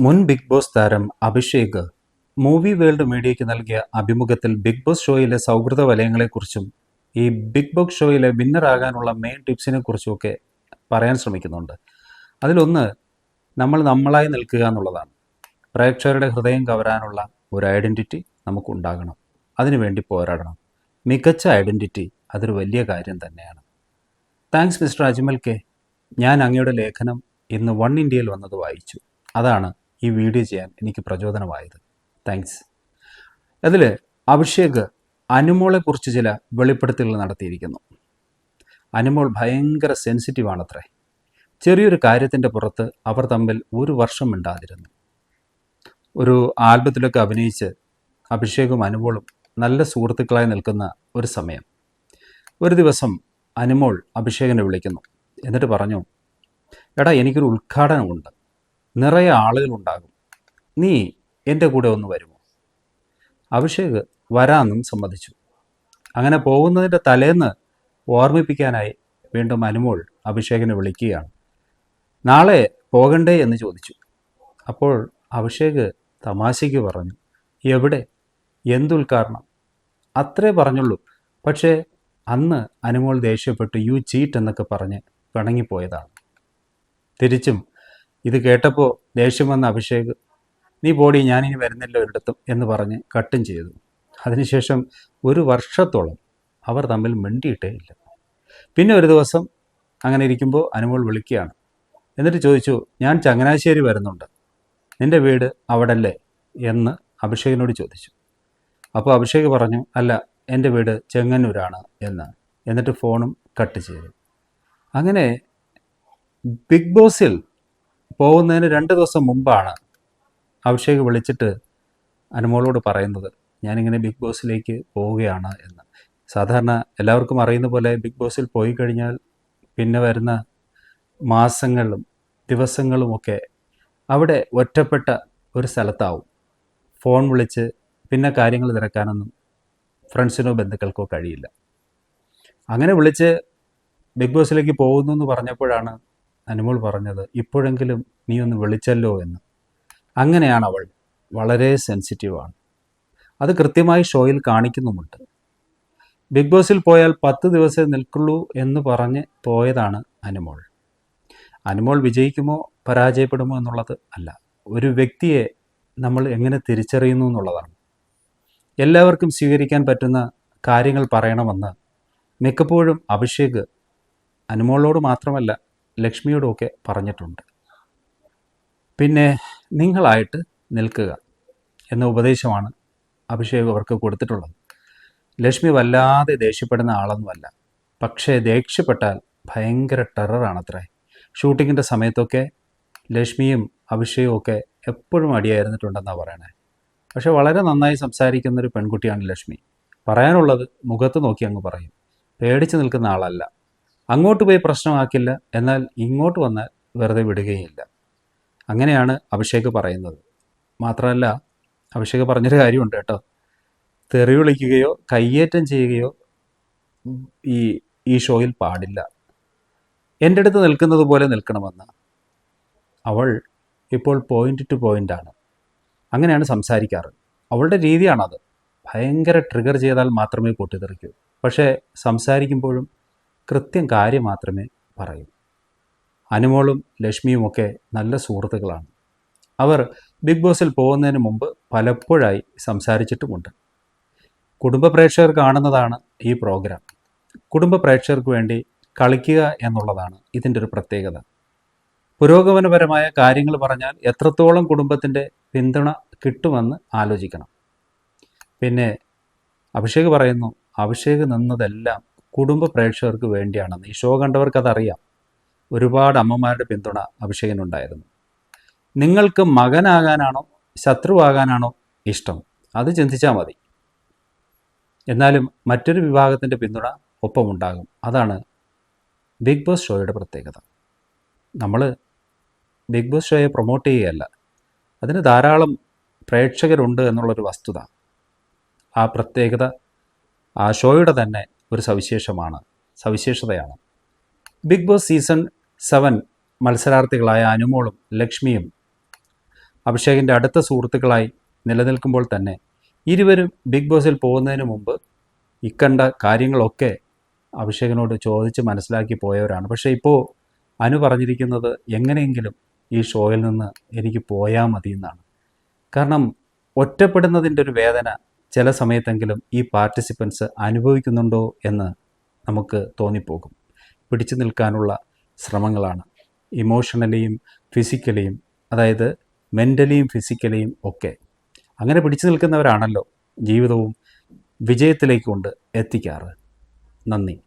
മുൻ big boss താരം Abhishek movie world മീഡിയയ്ക്ക് നൽകിയ അഭിമുഖത്തിൽ ബിഗ് ബോസ് ഷോയിലെ സൗഹൃദ വലയങ്ങളെക്കുറിച്ചും ഈ ബിഗ് ബോസ് ഷോയിലെ വിന്നർ ആകാനുള്ള മെയിൻ ടിപ്സിനെ കുറിച്ചുമൊക്കെ പറയാൻ ശ്രമിക്കുന്നുണ്ട്. അതിലൊന്ന് നമ്മൾ നമ്മളായി നിൽക്കുക എന്നുള്ളതാണ്. പ്രേക്ഷകരുടെ ഹൃദയം കവരാനുള്ള ഒരു ഐഡന്റിറ്റി നമുക്കുണ്ടാകണം. അതിനുവേണ്ടി പോരാടണം. മികച്ച ഐഡന്റിറ്റി അതൊരു വലിയ കാര്യം തന്നെയാണ്. Thanks mister Ajmal K. ഞാൻ അങ്ങയുടെ ലേഖനം ഇന്ന് വൺ ഇന്ത്യയിൽ വന്നത് വായിച്ചു. അതാണ് ഈ വീഡിയോ ചെയ്യാൻ എനിക്ക് പ്രചോദനമായത്. താങ്ക്സ് അതിൽ അഭിഷേക് അനുമോളെക്കുറിച്ച് ചില വെളിപ്പെടുത്തലുകൾ നടത്തിയിരിക്കുന്നു. അനുമോൾ ഭയങ്കര സെൻസിറ്റീവ് ആണത്രേ. ചെറിയൊരു കാര്യത്തിന്റെ പുറത്ത് അവർ തമ്മിൽ ഒരു വർഷം മിണ്ടാതിരുന്നു. ഒരു ആൽബത്തിലൊക്കെ അഭിനയിച്ച് അഭിഷേകും അനുമോളും നല്ല സുഹൃത്തുക്കളായി നിൽക്കുന്ന ഒരു സമയം. ഒരു ദിവസം അനുമോൾ അഭിഷേകനെ വിളിക്കുന്നു. എന്നിട്ട് പറഞ്ഞു എടാ എനിക്കൊരു ഉദ്ഘാടനമുണ്ട്. നിറയെ ആളുകളുണ്ടാകും. നീ എന്റെ കൂടെ ഒന്ന് വരുമോ? അഭിഷേക് വരാമെന്നും സമ്മതിച്ചു. അങ്ങനെ പോകുന്നതിന്റെ തലേന്ന് ഓർമ്മിപ്പിക്കാനായി വീണ്ടും അനുമോൾ അഭിഷേകിനെ വിളിക്കുകയാണ്. നാളെ പോകണ്ടേ എന്ന് ചോദിച്ചു. അപ്പോൾ അഭിഷേക് തമാശയ്ക്ക് പറഞ്ഞു എവിടെ? എന്തുദ്ഘാടനം? അത്രേ പറഞ്ഞുള്ളൂ. പക്ഷേ അന്ന് അനുമോൾ ദേഷ്യപ്പെട്ട് യു ചീറ്റ് എന്നൊക്കെ പറഞ്ഞ് പിണങ്ങിപ്പോയതാണ്. തിരിച്ചും ഇത് കേട്ടപ്പോൾ ദേഷ്യം വന്ന അഭിഷേക് നീ പോടി ഞാനിനി വരുന്നില്ല ഒരിടത്തും എന്ന് പറഞ്ഞ് കട്ടും ചെയ്തു. അതിനുശേഷം ഒരു വർഷത്തോളം അവർ തമ്മിൽ മിണ്ടിയിട്ടേ ഇല്ല. പിന്നെ ഒരു ദിവസം അങ്ങനെ ഇരിക്കുമ്പോൾ അനുമോൾ വിളിക്കുകയാണ്. എന്നിട്ട് ചോദിച്ചു ഞാൻ ചങ്ങനാശ്ശേരി വരുന്നുണ്ട്. നിന്റെ വീട് അവിടല്ലേ? എന്ന് അഭിഷേകിനോട് ചോദിച്ചു. അപ്പോൾ അഭിഷേക് പറഞ്ഞു അല്ല എന്റെ വീട് ചെങ്ങന്നൂരാണ് എന്ന്. എന്നിട്ട് ഫോണും കട്ട് ചെയ്തു. അങ്ങനെ ബിഗ് ബോസിൽ പോകുന്നതിന് രണ്ട് ദിവസം മുമ്പാണ് അഭിഷേക് വിളിച്ചിട്ട് അനുമോളോട് പറയുന്നത് ഞാനിങ്ങനെ ബിഗ് ബോസിലേക്ക് പോവുകയാണ് എന്ന്. സാധാരണ എല്ലാവർക്കും അറിയുന്ന പോലെ ബിഗ് ബോസിൽ പോയി കഴിഞ്ഞാൽ പിന്നെ വരുന്ന മാസങ്ങളും ദിവസങ്ങളുമൊക്കെ അവിടെ ഒറ്റപ്പെട്ട ഒരു സ്ഥലത്താവും. ഫോൺ വിളിച്ച് പിന്നെ കാര്യങ്ങൾ തിരക്കാനൊന്നും ഫ്രണ്ട്സിനോ ബന്ധുക്കൾക്കോ കഴിയില്ല. അങ്ങനെ വിളിച്ച് ബിഗ് ബോസിലേക്ക് പോകുന്നു എന്ന് പറഞ്ഞപ്പോഴാണ് അനുമോൾ പറഞ്ഞത് ഇപ്പോഴെങ്കിലും നീ ഒന്ന് വിളിച്ചല്ലോ എന്ന്. അങ്ങനെയാണ് അവൾ വളരെ സെൻസിറ്റീവാണ്. അത് കൃത്യമായി ഷോയിൽ കാണിക്കുന്നുമുണ്ട്. ബിഗ് ബോസിൽ പോയാൽ പത്ത് ദിവസമേ നിൽക്കുള്ളൂ എന്ന് പറഞ്ഞ് പോയതാണ് അനുമോൾ. അനുമോൾ വിജയിക്കുമോ പരാജയപ്പെടുമോ എന്നുള്ളത് അല്ല. ഒരു വ്യക്തിയെ നമ്മൾ എങ്ങനെ തിരിച്ചറിയുന്നു എന്നുള്ളതാണ്. എല്ലാവർക്കും സ്വീകരിക്കാൻ പറ്റുന്ന കാര്യങ്ങൾ പറയണമെന്ന് മിക്കപ്പോഴും അഭിഷേക് അനുമോളോട് മാത്രമല്ല ലക്ഷ്മിയോടുമൊക്കെ പറഞ്ഞിട്ടുണ്ട്. പിന്നെ നിങ്ങളായിട്ട് നിൽക്കുക എന്ന ഉപദേശമാണ് അഭിഷേക് അവർക്ക് കൊടുത്തിട്ടുള്ളത്. ലക്ഷ്മി വല്ലാതെ ദേഷ്യപ്പെടുന്ന ആളൊന്നുമല്ല. പക്ഷേ ദേഷ്യപ്പെട്ടാൽ ഭയങ്കര ടെററാണത്രേ. ഷൂട്ടിങ്ങിന്റെ സമയത്തൊക്കെ ലക്ഷ്മിയും അഭിഷേകും ഒക്കെ എപ്പോഴും അടിയായിരുന്നിട്ടുണ്ടെന്നാണ് പറയണേ. പക്ഷെ വളരെ നന്നായി സംസാരിക്കുന്ന ഒരു പെൺകുട്ടിയാണ് ലക്ഷ്മി. പറയാനുള്ളത് മുഖത്ത് നോക്കി അങ്ങ് പറയും. പേടിച്ച് നിൽക്കുന്ന ആളല്ല. അങ്ങോട്ട് പോയി പ്രശ്നമാക്കില്ല. എന്നാൽ ഇങ്ങോട്ട് വന്നാൽ വെറുതെ വിടുകയില്ല. അങ്ങനെയാണ് അഭിഷേക് പറയുന്നത്. മാത്രമല്ല അഭിഷേക് പറഞ്ഞൊരു കാര്യമുണ്ട് കേട്ടോ. തെറി വിളിക്കുകയോ കയ്യേറ്റം ചെയ്യുകയോ ഈ ഈ ഷോയിൽ പാടില്ല. എന്റെ അടുത്ത് നിൽക്കുന്നത് പോലെ നിൽക്കണമെന്ന്. അവൾ ഇപ്പോൾ പോയിന്റ് ടു പോയിന്റാണ് അങ്ങനെയാണ് സംസാരിക്കാറ്. അവളുടെ രീതിയാണത്. ഭയങ്കര ട്രിഗർ ചെയ്താൽ മാത്രമേ പൊട്ടിത്തെറിക്കൂ. പക്ഷേ സംസാരിക്കുമ്പോഴും കൃത്യം കാര്യം മാത്രമേ പറയൂ. അനുമോളും ലക്ഷ്മിയുമൊക്കെ നല്ല സുഹൃത്തുക്കളാണ്. അവർ ബിഗ് ബോസിൽ പോകുന്നതിന് മുമ്പ് പലപ്പോഴായി സംസാരിച്ചിട്ടുമുണ്ട്. കുടുംബ പ്രേക്ഷകർ കാണുന്നതാണ് ഈ പ്രോഗ്രാം. കുടുംബ പ്രേക്ഷകർക്ക് വേണ്ടി കളിക്കുക എന്നുള്ളതാണ് ഇതിന്റെ ഒരു പ്രത്യേകത. പുരോഗമനപരമായ കാര്യങ്ങൾ പറഞ്ഞാൽ എത്രത്തോളം കുടുംബത്തിന്റെ പിന്തുണ കിട്ടുമെന്ന് ആലോചിക്കണം. പിന്നെ അഭിഷേക് പറയുന്നു അഭിഷേക് നിന്നതെല്ലാം കുടുംബ പ്രേക്ഷകർക്ക് വേണ്ടിയാണെന്ന്. ഈ ഷോ കണ്ടവർക്ക് അതറിയാം ഒരുപാട് അമ്മമാരുടെ പിന്തുണ അഭിഷേകനുണ്ടായിരുന്നു. നിങ്ങൾക്ക് മകനാകാനാണോ ശത്രുവാകാനാണോ ഇഷ്ടം? അത് ചിന്തിച്ചാൽ മതി. എന്നാലും മറ്റൊരു വിഭാഗത്തിന്റെ പിന്തുണ ഒപ്പമുണ്ടാകും. അതാണ് ബിഗ് ബോസ് ഷോയുടെ പ്രത്യേകത. നമ്മൾ ബിഗ് ബോസ് ഷോയെ പ്രൊമോട്ട് ചെയ്യുകയല്ല. അതിന് ധാരാളം പ്രേക്ഷകരുണ്ട് എന്നുള്ളൊരു വസ്തുത. ആ പ്രത്യേകത ആ ഷോയുടെ തന്നെ ഒരു സവിശേഷമാണ് സവിശേഷതയാണ്. ബിഗ് ബോസ് സീസൺ സെവൻ മത്സരാർത്ഥികളായ അനുമോളും ലക്ഷ്മിയും അഭിഷേകിന്റെ അടുത്ത സുഹൃത്തുക്കളായി നിലനിൽക്കുമ്പോൾ തന്നെ ഇരുവരും ബിഗ് ബോസിൽ പോകുന്നതിന് മുമ്പ് ഇക്കണ്ട കാര്യങ്ങളൊക്കെ അഭിഷേകിനോട് ചോദിച്ച് മനസ്സിലാക്കി പോയവരാണ്. പക്ഷേ ഇപ്പോൾ അനു പറഞ്ഞിരിക്കുന്നത് എങ്ങനെയെങ്കിലും ഈ ഷോയിൽ നിന്ന് എനിക്ക് പോയാൽ മതി എന്നാണ്. കാരണം ഒറ്റപ്പെടുന്നതിന്റെ ഒരു വേദന ചില സമയത്തെങ്കിലും ഈ പാർട്ടിസിപ്പൻസ് അനുഭവിക്കുന്നുണ്ടോ എന്ന് നമുക്ക് തോന്നിപ്പോകും. പിടിച്ചു നിൽക്കാനുള്ള ശ്രമങ്ങളാണ്. ഇമോഷണലിയും ഫിസിക്കലിയും അതായത് മെന്റലിയും ഫിസിക്കലിയും ഒക്കെ. അങ്ങനെ പിടിച്ചു നിൽക്കുന്നവരാണല്ലോ ജീവിതവും വിജയത്തിലേക്കൊണ്ട് എത്തിക്കാറ്. നന്ദി.